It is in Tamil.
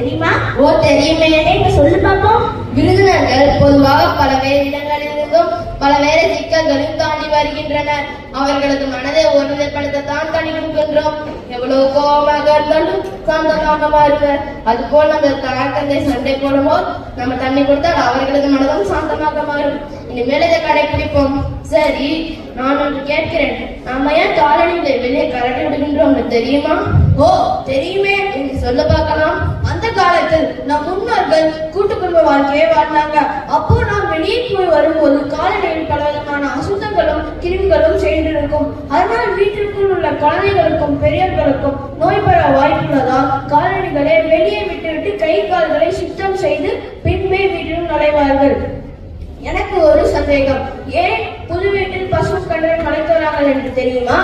தெரியுமா? ஓ தெரியுமே ஏங்க சொல்லு பார்ப்போம் விருதுநர்கள் பொதுவாக பல வேறு இடங்களிலிருந்தும் பல வேறு சிக்கல்களும் தாண்டி வருகின்றனர். அவர்களது மனதை ஒருநிலைப்படுத்தத்தான் தாண்டி கொடுக்கின்றோம் எவ்வளவு கோபமாக இருந்தாலும் சாந்தமாக மாறுவர் அதுபோல் அந்த தலாக்கந்தை சண்டை போடும்போது நம்ம தண்ணி கொடுத்தால் அவர்களது மனதும் சாந்தமாக மாறும். இனிமேல் இதை கடைபிடிப்போம் சரி நான் ஒன்று கேட்கிறேன். நாம ஏன் காலனிகளை வெளியே கரடி விடுகின்றோம் தெரியுமா? ஓ தெரியுமே. என்று சொல்ல பார்க்க குடும்ப வாழ்க்கையை வாழ்ந்தாங்க அப்போ நாம் வெளியே போய் வரும்போது காலநிலையில் பல விதமான அசுத்தங்களும் கிருமிகளும் சேர்ந்திருக்கும். அதனால் வீட்டிற்குள் உள்ள குழந்தைகளுக்கும் பெரியவர்களுக்கும் நோய் பெற வாய்ப்புள்ளதால் காலணிகளை வெளியே விட்டுவிட்டு கை கால்களை சுத்தம் செய்து பின்பே வீட்டிலும் நுழைவார்கள். எனக்கு ஒரு சந்தேகம். ஏன் புது வீட்டில் பசு கன்று கலைக்கிறார்கள் என்று தெரியுமா?